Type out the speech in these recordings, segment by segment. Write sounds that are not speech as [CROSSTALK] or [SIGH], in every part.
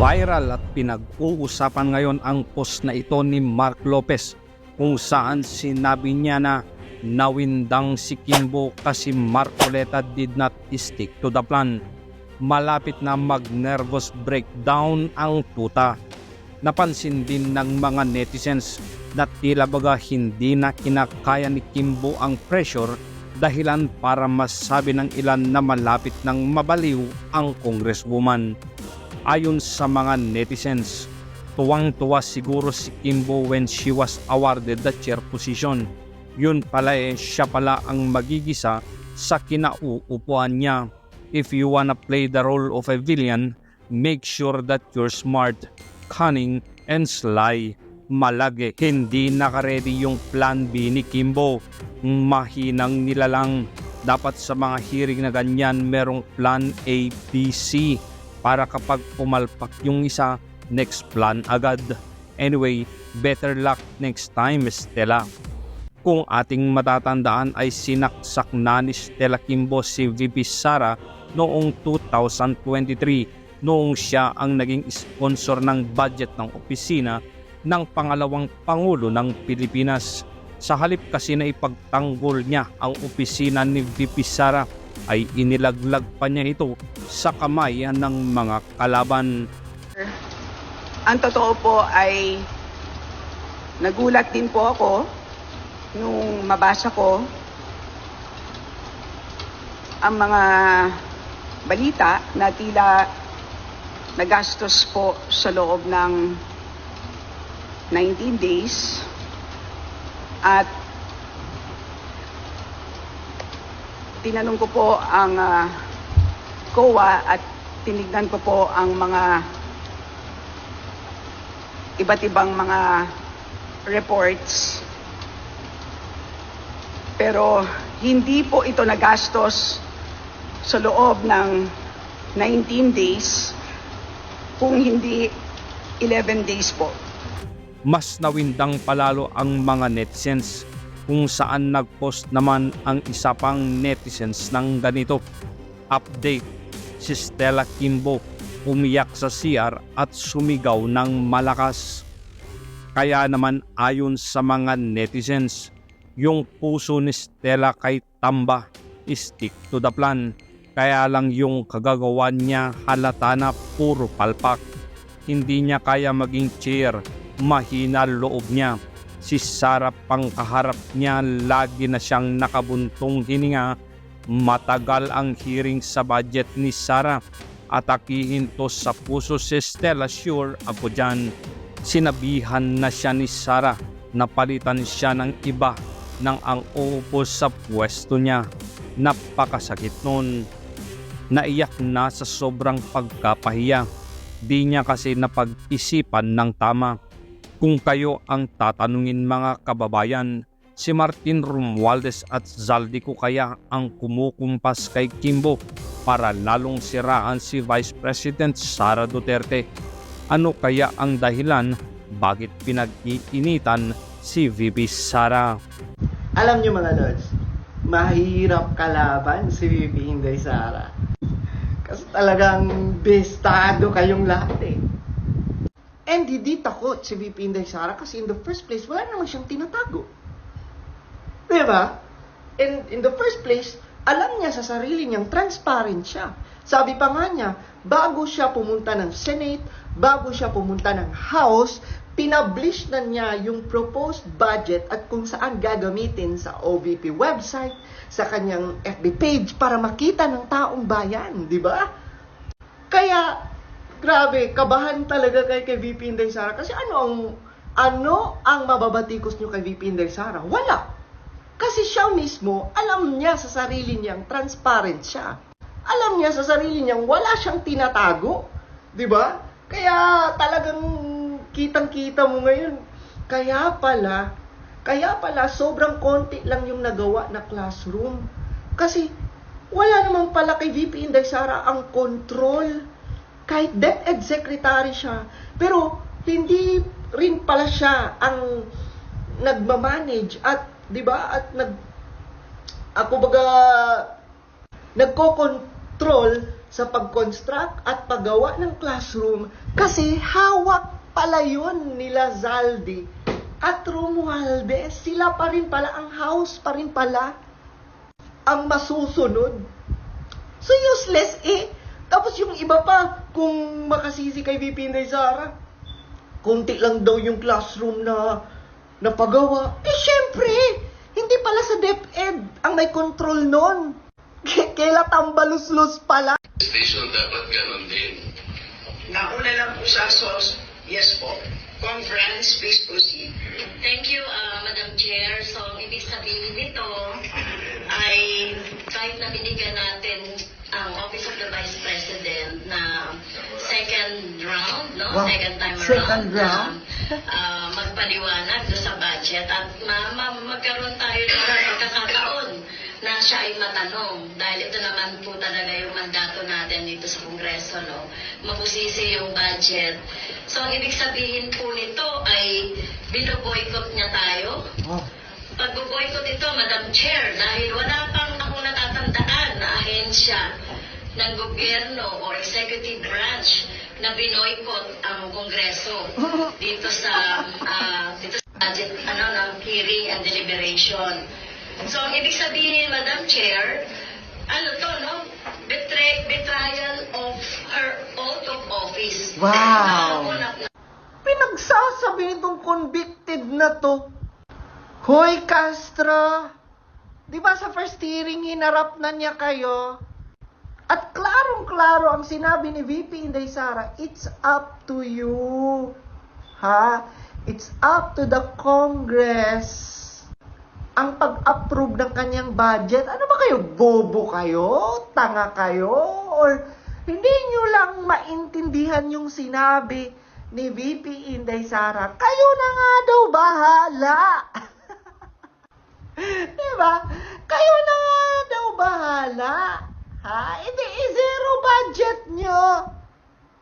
Viral at pinag-uusapan ngayon ang post na ito ni Mark Lopez kung saan sinabi niya na nawindang si Kimbo kasi Marcoleta did not stick to the plan. Malapit na mag-nervous breakdown ang tuta. Napansin din ng mga netizens na tila baga hindi na kinakaya ni Kimbo ang pressure dahilan para masabi ng ilan na malapit ng mabaliw ang congresswoman. Ayon sa mga netizens, tuwang-tuwa siguro si Kimbo when she was awarded the chair position. Yun pala eh, siya pala ang magigisa sa kinauupuan niya. If you wanna play the role of a villain, make sure that you're smart, cunning, and sly. Malagi, hindi nakaredy yung plan B ni Kimbo. Mahinang nilalang. Dapat sa mga hearing na ganyan, merong plan A, B, C para kapag pumalpak yung isa, next plan agad. Anyway, better luck next time, Stella. Kung ating matatandaan ay sinaksak na ni Stella Kimbo si VP Sara noong 2023 noong siya ang naging sponsor ng budget ng opisina ng pangalawang Pangulo ng Pilipinas. Sa halip kasi na ipagtanggol niya ang opisina ni VP Sara ay inilaglag pa niya ito sa kamay ng mga kalaban. Ang totoo po ay nagulat din po ako nung mabasa ko ang mga balita na tila nagastos po sa loob ng 19 days at tinanong ko po ang ah, COA at tinignan ko po ang mga iba't ibang mga reports. Pero hindi po ito nagastos sa loob ng 19 days kung hindi 11 days po. Mas nawindang palalo ang mga netizens kung saan nagpost naman ang isa pang netizens ng ganito. Update, si Stella Kimbo umiyak sa CR at sumigaw ng malakas. Kaya naman ayon sa mga netizens, yung puso ni Stella kay Tamba stick to the plan. Kaya lang yung kagagawan niya halata na puro palpak. Hindi niya kaya maging chair, mahina loob niya. Si Sarah pangkaharap niya lagi na siyang nakabuntong hininga. Matagal ang hearing sa budget ni Sarah. Atakihin to sa puso si Stella sure ako dyan. Sinabihan na siya ni Sarah na palitan siya ng iba nang ang uupo sa pwesto niya. Napakasakit nun. Naiyak na sa sobrang pagkapahiya. Di niya kasi napag-isipan ng tama. Kung kayo ang tatanungin mga kababayan, si Martin Romualdez at Zaldico kaya ang kumukumpas kay Kimbo para lalong siraan si Vice President Sara Duterte. Ano kaya ang dahilan bakit pinag-iinitan si VP Sara? Alam nyo mga lods, mahirap kalaban si VP Inday Sara. Kasi talagang bestado kayong lahat. And hindi takot si VP Inday Sara kasi in the first place, wala naman siyang tinatago. Di ba? In, in the first place, alam niya sa sarili niyang transparent siya. Sabi pa nga niya, bago siya pumunta ng Senate, bago siya pumunta ng House, pinablish na niya yung proposed budget at kung saan gagamitin sa OVP website, sa kanyang FB page para makita ng taong bayan, di ba? Kaya, grabe, kabahan talaga kay, kay VP Inday Sara. Kasi ano ang, ano ang mababatikos nyo kay VP Inday Sara? Wala. Kasi siya mismo, alam niya sa sarili niyang transparent siya. Alam niya sa sarili niyang wala siyang tinatago. Di ba? Kaya talagang kitang-kita mo ngayon. Kaya pala, kaya pala sobrang konti lang yung nagawa na classroom. Kasi wala naman pala kay VP Inday Sara ang control. Kahit DepEd secretary siya. Pero hindi rin pala siya ang nagmamanage at 'di ba at nag ako baga nagko-control sa pag-construct at paggawa ng classroom kasi hawak pala yun nila Zaldi at Romualdez. Sila pa rin pala, ang house pa rin pala ang masusunod. So useless eh. Tapos yung iba pa, kung makasisi kay VP Inday Sara, konti lang daw yung classroom na napagawa. Eh syempre, hindi pala sa DepEd ang may control nun. [LAUGHS] K- Kaila tambaluslus pala. station dapat ganon din. Nauna lang po sa SOS. Yes po. Conference, please proceed. Thank you, uh, Madam Chair. So, ibig sabihin nito [LAUGHS] ay kahit na binigyan natin ang Office of the Vice President na second round, no? Wow. Second time Second around. round? Na, [LAUGHS] uh, magpaliwanag doon sa budget at ma- ma- magkaroon tayo ng pagkakataon na siya ay matanong dahil ito naman po talaga yung mandato natin dito sa Kongreso, no? Mabusisi yung budget. So, ang ibig sabihin po nito ay binoboykot niya tayo. Oh. Pagbo-boykot ito, Madam Chair, dahil wala natatandaan na ahensya ng gobyerno o executive branch na binoykot ang Kongreso [LAUGHS] dito sa ah, dito sa budget ano ng hearing and deliberation. So, ang ibig sabihin, Madam Chair, ano to, no? Betray, betrayal of her oath of office. Wow. Na- na- Pinagsasabi nitong convicted na to. Hoy Castro, di ba sa first hearing hinarap na niya kayo? At klarong-klaro ang sinabi ni VP Inday Sara, it's up to you. Ha? It's up to the Congress ang pag-approve ng kanyang budget. Ano ba kayo? Bobo kayo? Tanga kayo? Or hindi nyo lang maintindihan yung sinabi ni VP Inday Sara? Kayo na nga daw bahala. [LAUGHS] diba? Kayo na nga daw bahala. Ha? Hindi, zero budget nyo.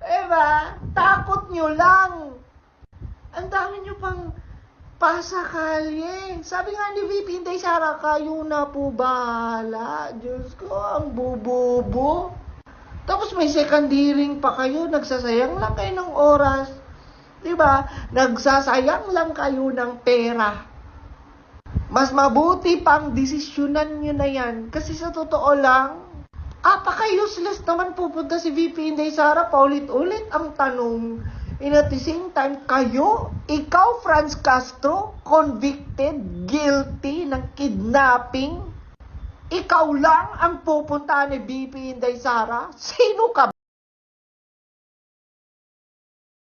Diba? Takot nyo lang. Ang dami nyo pang pasakalye. Sabi nga ni VP Inday Sara, kayo na po bahala. Diyos ko, ang bubobo. Tapos may second hearing pa kayo, nagsasayang lang kayo ng oras. 'Di ba? Nagsasayang lang kayo ng pera. Mas mabuti pang desisyonan nyo na yan. Kasi sa totoo lang, apaka-useless naman pupunta si VP Inday Sara paulit-ulit ang tanong. And at the same time, kayo, ikaw, Franz Castro, convicted, guilty ng kidnapping, ikaw lang ang pupunta ni VP Inday Sara? Sino ka